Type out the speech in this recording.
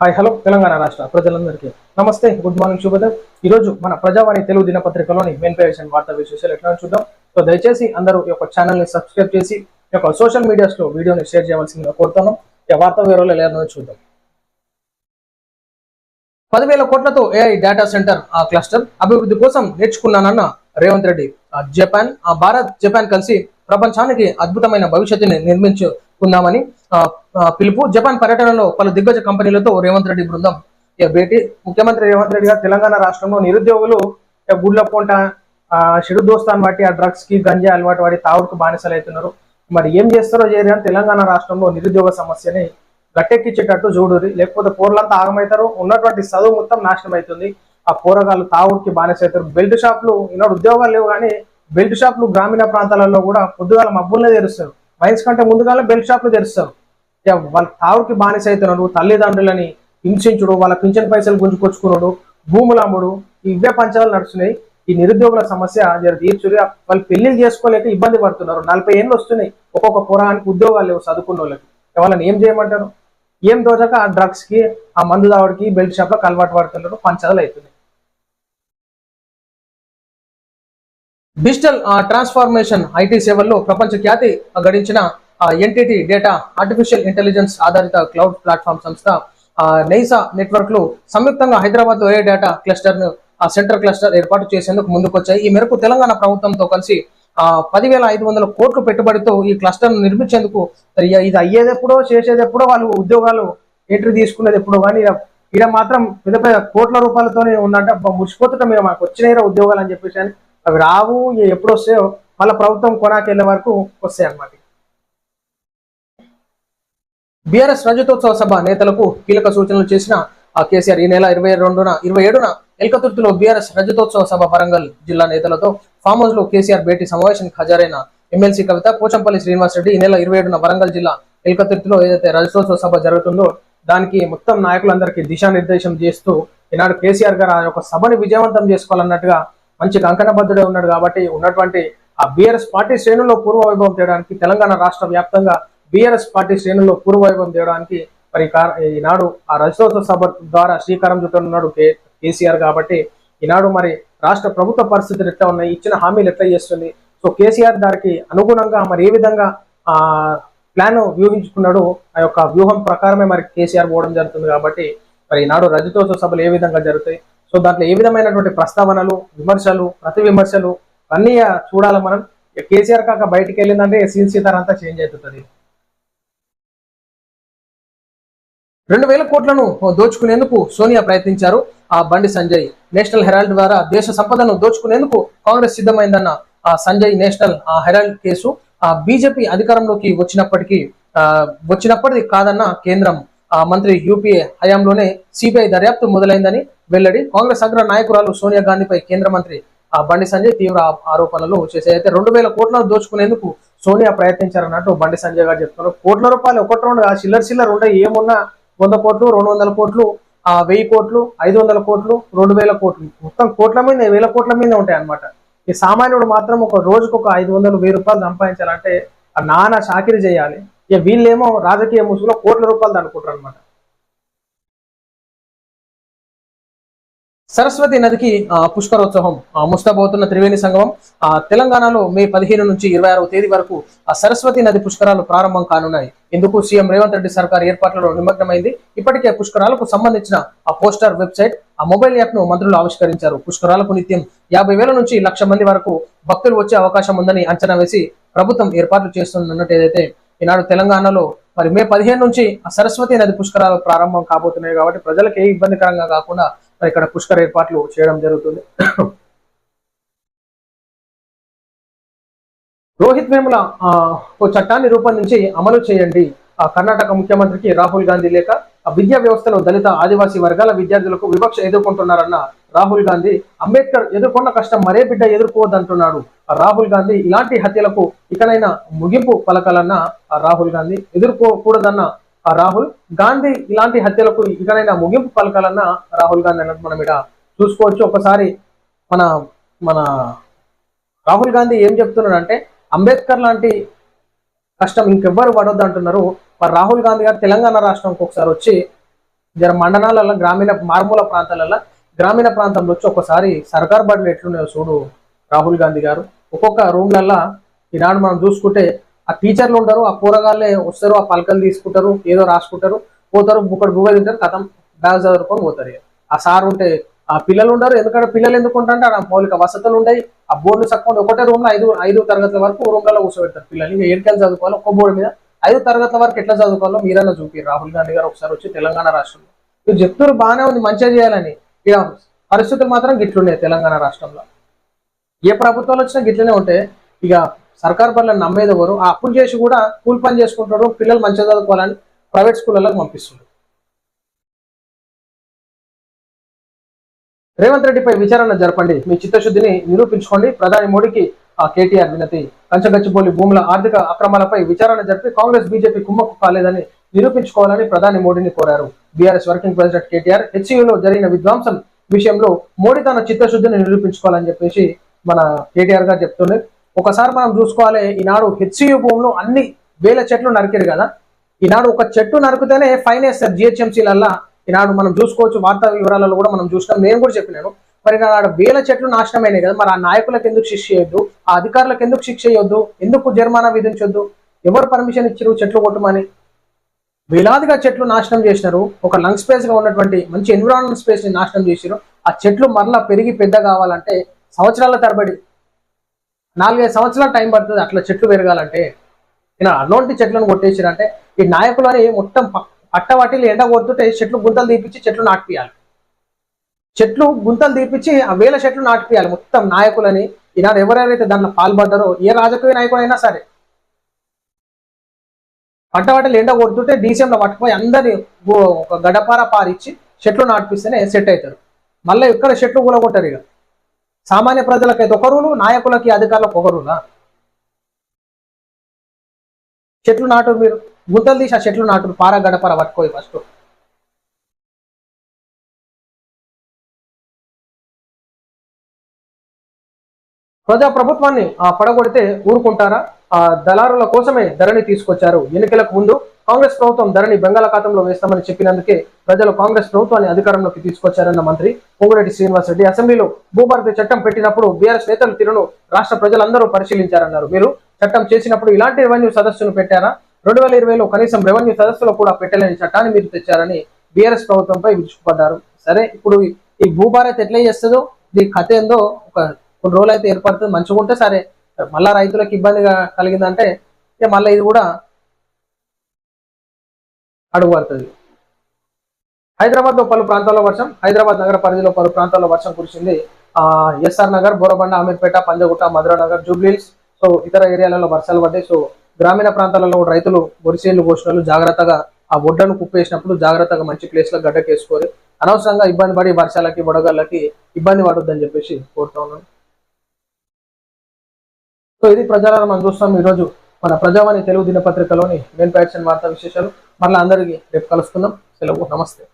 Hi hello Telangana రాష్ట్ర ప్రజలందరికీ నమస్తే గుడ్ మార్నింగ్ శుభోదయం. ఈ రోజు మన ప్రజావాణి తెలుగు దినపత్రికలోని మెయిన్ పేజ్ వార్తా విశేషాలు ఎట్లా చూద్దాం. సో దయచేసి అందరూ ఈ యొక్క ఛానల్ని సబ్స్క్రైబ్ చేసి ఈ యొక్క సోషల్ మీడియాస్లో వీడియోని షేర్ చేయవలసిందిగా కోరుతున్నాం. ఈ వార్తా వివరాలు ఎలా చూద్దాం. పదివేల కోట్లతో ఏఐ డేటా సెంటర్ ఆ క్లస్టర్ అభివృద్ధి కోసం నేర్చుకున్నానన్న రేవంత్ రెడ్డి. ఆ జపాన్ ఆ భారత్ జపాన్ కలిసి ప్రపంచానికి అద్భుతమైన భవిష్యత్తుని నిర్మించుకుందామని పిలుపు. జపాన్ పర్యటనలో పలు దిగ్గజ కంపెనీలతో రేవంత్ రెడ్డి బృందం. భేటీ. ముఖ్యమంత్రి రేవంత్ రెడ్డి గారు తెలంగాణ రాష్ట్రంలో నిరుద్యోగులు ఇక గుడ్ల పొంట ఆ చెడు బట్టి ఆ డ్రగ్స్కి గంజా అలవాటు వాడి తావుడుకు బానిసలు అవుతున్నారు మరి ఏం చేస్తారో చేయరు అని తెలంగాణ రాష్ట్రంలో నిరుద్యోగ సమస్యని గట్టెక్కించేటట్టు చూడురి లేకపోతే పోర్లంతా ఆగమవుతారు ఉన్నటువంటి చదువు మొత్తం నాశనం అవుతుంది ఆ పోరగాళ్ళు తావుడికి బానిస అవుతారు బెల్ట్ షాపులు ఈనాడు ఉద్యోగాలు లేవు కానీ బెల్ట్ షాపులు గ్రామీణ ప్రాంతాలలో కూడా పొద్దుగాల మబ్బుల్నే తెరుస్తారు. మైన్స్ కంటే ముందుగానే బెల్ట్ షాపులు తెరుస్తారు. వాళ్ళ తావుకి బానిస అవుతున్నాడు తల్లిదండ్రులని హింసించుడు వాళ్ళ పింఛన్ పైసలు గుంజుకొచ్చుకున్నాడు భూములు అమ్ముడు ఇవే పంచాలు నడుస్తున్నాయి. ఈ నిరుద్యోగుల సమస్య జర తీర్చురి వాళ్ళు పెళ్ళిళ్ళు చేసుకోలేక ఇబ్బంది పడుతున్నారు. నలభై ఏళ్ళు వస్తున్నాయి. ఒక్కొక్క పురానికి ఉద్యోగాలు లేవు చదువుకున్న వాళ్ళకి వాళ్ళని ఏం చేయమంటారు ఏం దోచక ఆ డ్రగ్స్కి ఆ మందు దావుడికి బెల్ట్ షాప్లో అలవాటు పడుతున్నారు. పంచదలు అవుతున్నాయి డిజిటల్ ట్రాన్స్ఫార్మేషన్ ఐటీ సేవల్లో ప్రపంచ ఖ్యాతి గడించిన ఎన్టీటీ డేటా ఆర్టిఫిషియల్ ఇంటెలిజెన్స్ ఆధారిత క్లౌడ్ ప్లాట్ఫామ్ సంస్థ నైసా నెట్వర్క్లు సంయుక్తంగా హైదరాబాద్లో ఏ డేటా క్లస్టర్ను సెంటర్ క్లస్టర్ ఏర్పాటు చేసేందుకు ముందుకొచ్చాయి. ఈ మేరకు తెలంగాణ ప్రభుత్వంతో కలిసి ఆ పదివేల ఐదు వందల కోట్లు పెట్టుబడితో ఈ క్లస్టర్ను నిర్మించేందుకు ఇది అయ్యేది ఎప్పుడో చేసేది ఎప్పుడో వాళ్ళు ఉద్యోగాలు ఎంట్రీ తీసుకునేది ఎప్పుడో కానీ ఇక్కడ మాత్రం పెద్ద పెద్ద కోట్ల రూపాయలతోనే ఉందంటే. అబ్బా మీరు మాకు వచ్చినాయిరా ఉద్యోగాలు అని చెప్పేసి అవి రావు ఎప్పుడు వస్తాయో మళ్ళీ ప్రభుత్వం కొనాకెళ్ళే వరకు వస్తాయి అన్నమాట బీఆర్ఎస్ రజతోత్సవ సభ నేతలకు కీలక సూచనలు చేసిన ఆ కేసీఆర్ ఈ నెల ఇరవై రెండున ఇరవై ఏడున ఎల్కతుర్తిలో బీఆర్ఎస్ రజతోత్సవ సభ వరంగల్ జిల్లా నేతలతో ఫామ్ హౌస్లో కేసీఆర్ భేటీ సమావేశానికి హాజరైన ఎమ్మెల్సీ కవిత పోచంపల్లి శ్రీనివాస్ రెడ్డి ఈ నెల ఇరవై ఏడున వరంగల్ జిల్లా ఎల్కతుర్తిలో ఏదైతే రజతోత్సవ సభ జరుగుతుందో దానికి మొత్తం నాయకులందరికీ దిశానిర్దేశం చేస్తూ ఈనాడు కేసీఆర్ గారు ఆ యొక్క సభని విజయవంతం చేసుకోవాలన్నట్టుగా మంచి కంకణబద్ధుడే ఉన్నాడు కాబట్టి ఉన్నటువంటి ఆ బీఆర్ఎస్ పార్టీ శ్రేణుల్లో పూర్వ వైభవం చేయడానికి తెలంగాణ రాష్ట్ర వ్యాప్తంగా బీఆర్ఎస్ పార్టీ శ్రేణుల్లో పూర్వవైభవం తేవడానికి చేయడానికి మరి ఈనాడు ఆ రజతోత్సవ సభ ద్వారా శ్రీకారం చుట్టనున్నాడు కే కేసీఆర్ కాబట్టి ఈనాడు మరి రాష్ట్ర ప్రభుత్వ పరిస్థితులు ఎట్లా ఉన్నాయి? ఇచ్చిన హామీలు ఎట్లా చేస్తుంది? సో కేసీఆర్ దానికి అనుగుణంగా మరి ఏ విధంగా ఆ ప్లాన్ వ్యూహించుకున్నాడు ఆ యొక్క వ్యూహం ప్రకారమే మరి కేసీఆర్ పోవడం జరుగుతుంది కాబట్టి మరి ఈనాడు రజతోత్సవ సభలు ఏ విధంగా జరుగుతాయి? సో దాంట్లో ఏ విధమైనటువంటి ప్రస్తావనలు విమర్శలు ప్రతి విమర్శలు అన్నీ చూడాలి మనం. కేసీఆర్ కాక బయటికి వెళ్ళిందంటే సీన్ సీతార్ అంతా చేంజ్ అవుతుంది రెండు వేల కోట్లను దోచుకునేందుకు సోనియా ప్రయత్నించారు. ఆ బండి సంజయ్. నేషనల్ హెరాల్డ్ ద్వారా దేశ సంపదను దోచుకునేందుకు కాంగ్రెస్ సిద్ధమైందన్న ఆ సంజయ్ నేషనల్ ఆ హెరాల్డ్ కేసు ఆ బీజేపీ అధికారంలోకి వచ్చినప్పటికీ ఆ వచ్చినప్పటిది కాదన్న కేంద్రం. ఆ మంత్రి యూపీఏ హయాంలోనే సిబిఐ దర్యాప్తు మొదలైందని వెల్లడి కాంగ్రెస్ అగ్ర నాయకురాలు సోనియా గాంధీపై కేంద్ర మంత్రి ఆ బండి సంజయ్ తీవ్ర ఆరోపణలు చేశాయి. అయితే రెండు వేల కోట్లను దోచుకునేందుకు సోనియా ప్రయత్నించారన్నట్టు బండి సంజయ్ గారు చెప్తున్నారు. కోట్ల రూపాయలు ఒకటి రెండు చిల్లర చిల్లర ఉంటాయి ఏమున్నా వంద కోట్లు రెండు వందల కోట్లు ఆ వెయ్యి కోట్లు ఐదు వందల కోట్లు రెండు వేల కోట్లు. మొత్తం కోట్ల మీద వేల కోట్ల మీద ఉంటాయి అనమాట ఈ సామాన్యుడు మాత్రం ఒక రోజుకు ఒక ఐదు వందలు వెయ్యి రూపాయలు సంపాదించాలంటే ఆ నాన్న చాకిరి చేయాలి. ఇక వీళ్ళేమో రాజకీయ ముసుగులో కోట్ల రూపాయలు అనుకుంటారు అనమాట సరస్వతి నదికి ఆ, పుష్కరోత్సవం ముస్తాబోతున్న త్రివేణి సంగమం ఆ, తెలంగాణలో మే పదిహేను నుంచి ఇరవై ఆరవ తేదీ వరకు ఆ సరస్వతి నది పుష్కరాలు ప్రారంభం కానున్నాయి. ఇందుకు సీఎం రేవంత్ రెడ్డి సర్కార్ ఏర్పాట్లలో నిమగ్నమైంది. ఇప్పటికే పుష్కరాలకు సంబంధించిన ఆ పోస్టర్ వెబ్సైట్ ఆ మొబైల్ యాప్ను మంత్రులు ఆవిష్కరించారు. పుష్కరాలకు నిత్యం యాభై వేల నుంచి లక్ష మంది వరకు భక్తులు వచ్చే అవకాశం ఉందని అంచనా వేసి ప్రభుత్వం ఏర్పాట్లు చేస్తున్నట్టు ఏదైతే ఈనాడు తెలంగాణలో మరి మే పదిహేను నుంచి ఆ సరస్వతి నది పుష్కరాలు ప్రారంభం కాబోతున్నాయి కాబట్టి ప్రజలకు ఏ ఇబ్బందికరంగా కాకుండా ఇక్కడ పుష్కర ఏర్పాట్లు చేయడం జరుగుతుంది. రోహిత్ వేముల ఓ చట్టాన్ని రూపొందించి అమలు చేయండి. ఆ కర్ణాటక ముఖ్యమంత్రికి రాహుల్ గాంధీ లేక ఆ విద్యా వ్యవస్థలో దళిత ఆదివాసీ వర్గాల విద్యార్థులకు వివక్ష ఎదుర్కొంటున్నారన్న రాహుల్ గాంధీ. అంబేద్కర్ ఎదుర్కొన్న కష్టం మరే బిడ్డ ఎదుర్కోవద్దంటున్నాడు. ఆ రాహుల్ గాంధీ ఇలాంటి హత్యలకు ఇకనైనా ముగింపు పలకాలన్న ఆ రాహుల్ గాంధీ. ఎదుర్కోకూడదన్న రాహుల్ గాంధీ ఇలాంటి హత్యలకు ఇకనైనా ముగింపు పలకాలన్న రాహుల్ గాంధీ అన్నట్టు మనం ఇక్కడ చూసుకోవచ్చు. ఒకసారి మన మన రాహుల్ గాంధీ ఏం చెప్తున్నాడంటే అంబేద్కర్ లాంటి కష్టం ఇంకెవ్వరు పడొద్దు అంటున్నారు మరి రాహుల్ గాంధీ గారు తెలంగాణ రాష్ట్రంకి ఒకసారి వచ్చి జర మండలాలలో గ్రామీణ మారుమూల ప్రాంతాలలో గ్రామీణ ప్రాంతంలో వచ్చి ఒకసారి సర్కార్ బడులు ఎట్లున్నాయో చూడు రాహుల్ గాంధీ గారు. ఒక్కొక్క రూమ్లల్లో ఈనాడు మనం చూసుకుంటే ఆ టీచర్లు ఉంటారు ఆ కూరగాయలే వస్తారు ఆ పలకలు తీసుకుంటారు ఏదో రాసుకుంటారు పోతారు ఒకటి బుగ్గ తింటారు కథం బ్యాగ్ చదువుకొని పోతారు ఆ సార్ ఉంటే ఆ పిల్లలు ఉండరు ఎందుకంటే పిల్లలు ఎందుకు ఉంటారంటే ఆ మౌలిక వసతులు ఉంటాయి ఆ బోర్డు చక్కగా ఒకటే రూమ్లో ఐదు ఐదు తరగతుల వరకు రూమ్లలో కూర్చోబెడతారు పిల్లలు ఇంకా ఏడుకెళ్ళి చదువుకోవాలి ఒక్క బోర్డు మీద. ఐదు తరగతుల వరకు ఎట్లా చదువుకోవాలో మీరైనా చూపి రాహుల్ గాంధీ గారు ఒకసారి వచ్చి తెలంగాణ రాష్ట్రంలో. మీరు చెప్తారు బాగానే ఉంది మంచిగా చేయాలని. ఇక పరిస్థితులు మాత్రం గిట్లున్నాయి తెలంగాణ రాష్ట్రంలో. ఏ ప్రభుత్వాలు వచ్చినా గిట్లనే ఉంటే ఇక సర్కార్ పనులను నమ్మేది ఎవరు? ఆ అప్పులు చేసి కూడా కూలి పని చేసుకుంటారు పిల్లలు మంచిగా చదువుకోవాలని ప్రైవేట్ స్కూళ్ళకి పంపిస్తుంది రేవంత్ రెడ్డిపై విచారణ జరపండి. మీ చిత్తశుద్ధిని నిరూపించుకోండి. ప్రధాని మోడీకి ఆ కేటీఆర్ వినతి. కంచగచ్చిపోలి భూముల ఆర్థిక అక్రమాలపై విచారణ జరిపి కాంగ్రెస్ బీజేపీ కుమ్మక్కు కాలేదని నిరూపించుకోవాలని ప్రధాని మోడీని కోరారు. బీఆర్ఎస్ వర్కింగ్ ప్రెసిడెంట్ కేటీఆర్ హెచ్సియులో జరిగిన విధ్వంసం విషయంలో మోడీ తన చిత్తశుద్ధిని నిరూపించుకోవాలని చెప్పేసి మన కేటీఆర్ గారు చెప్తున్నారు. ఒకసారి మనం చూసుకోవాలి ఈనాడు హెచ్సియు భూములు అన్ని వేల చెట్లు నరికారు కదా. ఈనాడు ఒక చెట్టు నరికితేనే ఫైన్ వేస్తారు జిహెచ్ఎంసీలల్లా. ఈనాడు మనం చూసుకోవచ్చు వార్తా వివరాలలో కూడా మనం చూసినాం. నేను కూడా చెప్పినాను. మరి నాడు వేల చెట్లు నాశనమైనాయి కదా. మరి ఆ నాయకులకు ఎందుకు శిక్ష చేయొద్దు ఆ అధికారులకు ఎందుకు శిక్ష చేయొద్దు ఎందుకు జరిమానా విధించొద్దు? ఎవరు పర్మిషన్ ఇచ్చారు చెట్లు కొట్టమని? వేలాదిగా చెట్లు నాశనం చేసినారు. ఒక లంగ్ స్పేస్గా ఉన్నటువంటి మంచి ఎన్విరాన్మెంట్ స్పేస్ని నాశనం చేసినారు ఆ చెట్లు మరలా పెరిగి పెద్ద కావాలంటే సంవత్సరాల తరబడి నాలుగైదు సంవత్సరాల టైం పడుతుంది అట్లా చెట్లు పెరగాలంటే. ఈయన అన్నోంటి చెట్లను కొట్టేసిరంటే ఈ నాయకులని మొత్తం పట్టవాటిలు ఎండ కొడుతుంటే చెట్లు గుంతలు తీపిచ్చి చెట్లు నాటిపియాలి చెట్లు గుంతలు తీపిచ్చి ఆ వేల చెట్లు నాటిపియాలి మొత్తం నాయకులని. ఈనాడు ఎవరెవరైతే దాంట్లో పాల్పడ్డారో ఏ రాజకీయ నాయకుడైనా సరే. పట్టవాటలు ఎండ కొడుతుంటే డీసీఎంలో పట్టుకుపోయి అందరి ఒక గడపార పారిచ్చి చెట్లు నాటిపిస్తేనే సెట్ అవుతారు. మళ్ళీ ఇక్కడ చెట్లు కూడా కొట్టారు ఇక సామాన్య ప్రజలకైతే ఒక రూలు నాయకులకి అధికారులకు ఒక రూలా? చెట్లు నాటు మీరు. గుంతలు తీసి ఆ చెట్లు నాటు పార గడపర పట్టుకోయి ఫస్ట్ ప్రజా ప్రభుత్వాన్ని ఆ, పడగొడితే ఊరుకుంటారా? ఆ దళారుల కోసమే ధరణి తీసుకొచ్చారు ఎన్నికలకు ముందు. కాంగ్రెస్ ప్రభుత్వం ధరని బంగాళాఖాతంలో వేస్తామని చెప్పినందుకే ప్రజలు కాంగ్రెస్ ప్రభుత్వాన్ని అధికారంలోకి తీసుకొచ్చారన్న మంత్రి పొంగురెడ్డి శ్రీనివాస్ రెడ్డి. అసెంబ్లీలో భూభారతి చట్టం పెట్టినప్పుడు బీఆర్ఎస్ నేతల తీరును రాష్ట్ర ప్రజలందరూ పరిశీలించారన్నారు. మీరు చట్టం చేసినప్పుడు ఇలాంటి రెవెన్యూ సదస్సును పెట్టారా? రెండు వేల ఇరవైలో కనీసం రెవెన్యూ సదస్సులో కూడా పెట్టలేని చట్టాన్ని మీరు తెచ్చారని బీఆర్ఎస్ ప్రభుత్వంపై విరుచుకుపడ్డారు. సరే ఇప్పుడు ఈ భూభారత్ ఎట్లా చేస్తుందో ఈ కథ ఏందో ఒక కొన్ని రోజులు అయితే ఏర్పడుతుంది మంచిగా ఉంటే సరే. మళ్ళా రైతులకు ఇబ్బందిగా కలిగిందంటే ఇక మళ్ళీ ఇది కూడా అడుగు పడుతుంది హైదరాబాద్లో పలు ప్రాంతాల్లో వర్షం హైదరాబాద్ నగర పరిధిలో పలు ప్రాంతాల్లో వర్షం కురిసింది. ఆ ఎస్ఆర్ నగర్ బోరబండ అమీర్పేట పంజగుట్ట మధురా నగర్ జూబ్లీస్ సో ఇతర ఏరియాలలో వర్షాలు పడ్డాయి. సో గ్రామీణ ప్రాంతాలలో రైతులు వరిసేళ్ళు పోసిన జాగ్రత్తగా ఆ ఒడ్లను కుప్పేసినప్పుడు జాగ్రత్తగా మంచి ప్లేస్లో గడ్డకేసుకోరు అనవసరంగా ఇబ్బంది పడి వర్షాలకి వడగళ్ళకి ఇబ్బంది పడొద్దని చెప్పేసి కోరుతా ఉన్నాను. సో ఇది ప్రజలను మనం చూస్తాం. ఈ రోజు మన ప్రజావాణి తెలుగు దినపత్రికలోని మెయిన్ ప్యాక్షన్ వార్తా విశేషాలు. మరలా అందరికీ రేపు కలుసుకుందాం. సెలవు. నమస్తే.